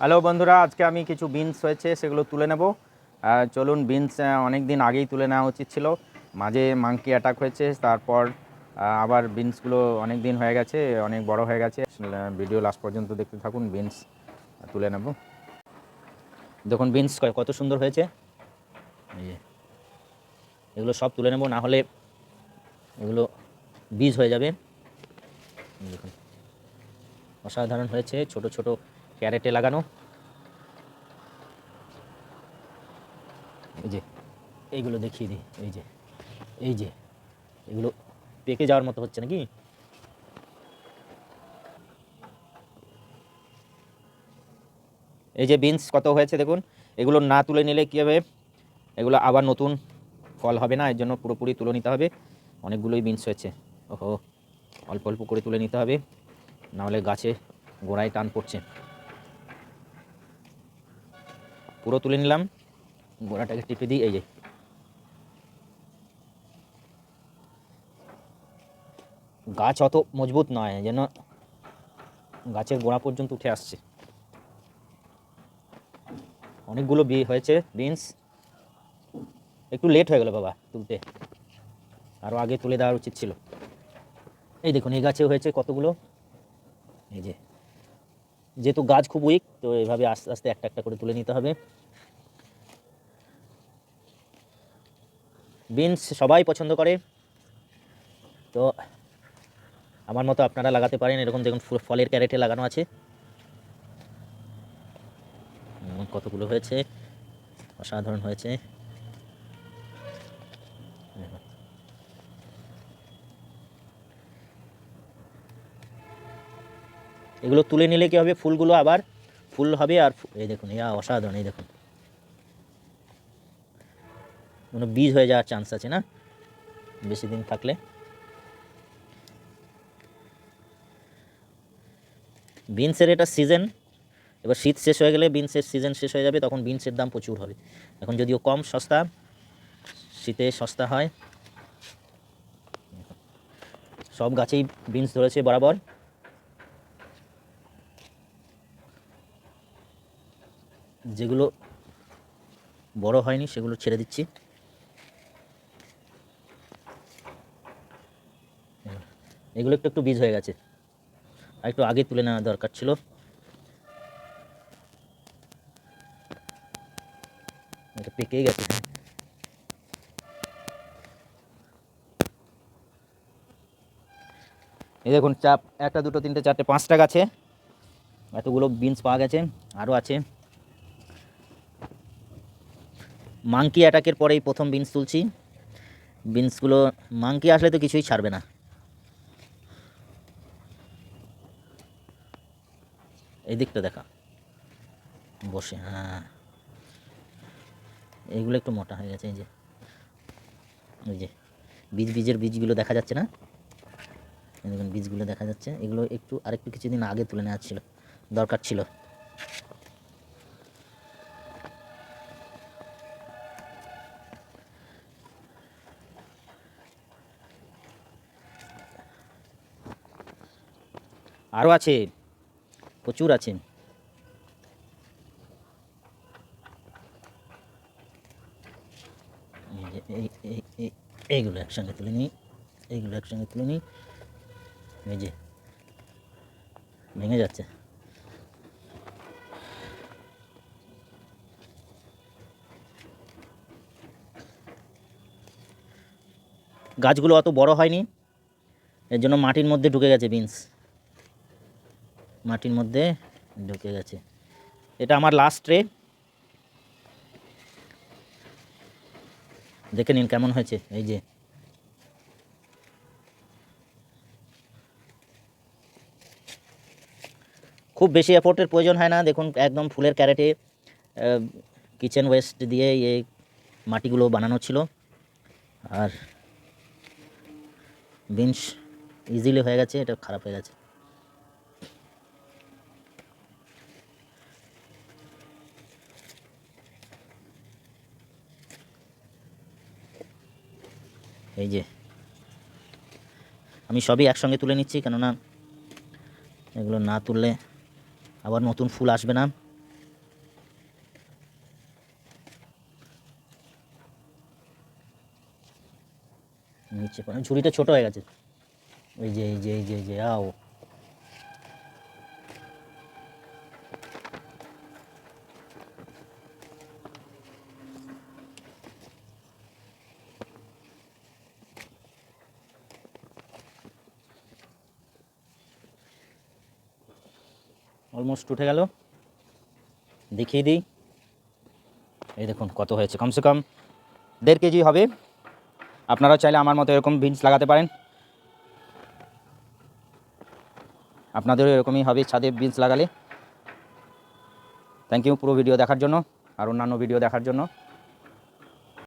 Hello বন্ধুরা, আজকে আমি কিছু বিনস হয়েছে, সেগুলো তুলে নেব। চলুন বিনস অনেক দিন আগেই তুলে নেওয়া উচিত ছিল। মাঝে মাংকি অ্যাটাক হয়েছে, তারপর আবার বিনসগুলো অনেক দিন হয়ে গেছে, অনেক বড় হয়ে গেছে। ভিডিও লাস্ট পর্যন্ত দেখতে থাকুন বিনস তুলে নেব। দেখুন বিনস কত সুন্দর হয়েছে। এগুলো সব তুলে নেব, না হলে এগুলো বীজ হয়ে যাবে। দেখুন, অসাধারণ হয়েছে, ছোট ছোট ক্যারেটে লাগানো। এই যে, এইগুলো দেখিয়ে দিই, এই যে এই যে, এগুলো পেকে যাওয়ার মতো হচ্ছে নাকি? এই যে বিনস কত হয়েছে দেখুন? এগুলো না তুলে নিলে কী হবে? এগুলো আবার নতুন ফল হবে না, এর জন্য পুরোপুরি তুলে নিতে হবে। অনেকগুলোই বিনস হয়েছে। ওহো, অল্প অল্প করে তুলে নিতে হবে। নাহলে গাছে গোড়ায় টান পড়ছে। পুরো তুলে নিলাম। গোড়াটাকে টিপে দিই, এই যে। গাছ অত মজবুত নয়, যেন গাছের গোড়া পর্যন্ত উঠে আসছে। অনেকগুলো বিয়ে হয়েছে বিনস একটু লেট হয়ে গেল বাবা, তুলতে। আরও আগে তুলে দেওয়ার উচিত ছিল। এই দেখুন, এই গাছে হয়েছে কতগুলো? এই যে। যেহেতু গাছ খুব উইক তো এইভাবে আস্তে আস্তে একটা একটা করে তুলে নিতে হবে। বিনস সবাই পছন্দ করে। তো আমার মতো আপনারা লাগাতে পারেন। এরকম দেখুন ফলের ক্যারেটে লাগানো আছে। কতগুলো হয়েছে? অসাধারণ হয়েছে। এগুলো তুলে নিলে কি হবে? ফুলগুলো আবার ফুল হবে আর এই দেখুন ইয়া অসাধারণ, এই দেখুন। কোনো বীজ হয়ে যাওয়ার চান্স আছে না? বেশি দিন থাকলে। বিনসের এটা সিজন এবার শীত শেষ হয়ে গেলে বিনসের সিজন শেষ হয়ে যাবে, তখন বিনসের দাম প্রচুর হবে। এখন যদিও কম সস্তা, শীতে সস্তা হয়। সব গাছেই বিনস ধরেছে, বরাবর। যেগুলো বড় হয়নি, সেগুলো ছেড়ে দিচ্ছি। এগুলো একটু একটু বীজ হয়ে গেছে। আর একটু আগে তুলে নেওয়া দরকার ছিল। এটা পেকেই গেছে। এই দেখুন, চাপ একটা, দুটো, তিনটে, চারটে, পাঁচটা গাছে। এতগুলো বিনস পাওয়া গেছে। আরও আছে। মাংকি অ্যাটাকের পরেই প্রথম বিনস তুলছি। বিনসগুলো মাংকি আসলে তো কিছুই ছাড়বে না। এই দিকটা দেখা। বসে হ্যাঁ। এইগুলো একটু মোটা হয়ে গেছে, এই যে। এই যে, বীজ, বীজের বীজগুলো দেখা যাচ্ছে না? দেখুন, বীজগুলো দেখা যাচ্ছে। এগুলো একটু আরেকটু কিছুদিন আগে তুলে নেওয়া ছিল, দরকার ছিল। আরও আছে। প্রচুর আছে। এই এই এই এই, এইগুলো একসঙ্গে তুলে নিই। এইগুলো একসঙ্গে তুলে নিই। এই ভেঙে যাচ্ছে। গাছগুলো অত বড় হয়নি। এর জন্য মাটির মধ্যে ঢুকে গেছে বিনস। মাটির মধ্যে ঢুকে গেছে। এটা আমার লাস্ট ট্রে দেখে নিন কেমন হয়েছে, এই যে। খুব বেশি এফোর্টের প্রয়োজন হয় না, দেখুন একদম ফুলের ক্যারেটে কিচেন ওয়েস্ট দিয়ে এই মাটিগুলো বানানো ছিল। আর বিনস ইজিলি হয়ে গেছে, এটা খারাপ হয়ে গেছে। এই যে। আমি সবই একসঙ্গে তুলে নিচ্ছি, কেননা এগুলো না তুললে আবার নতুন ফুল আসবে না। নিচে ঝুড়িটা ছোট হয়ে গেছে। ওই যে, এই যে এই যে যে, আও। অলমোস্ট উঠে গেল। দেখিয়ে দিই। এই দেখুন কত হয়েছে। কমসে কম দেড় কেজি হবে। আপনারা চাইলে আমার মতো এরকম বিনস লাগাতে পারেন। আপনাদেরও এরকমই হবে ছাদে বিনস লাগালে। থ্যাংক ইউ পুরো ভিডিও দেখার জন্য আর অন্যান্য ভিডিও দেখার জন্য।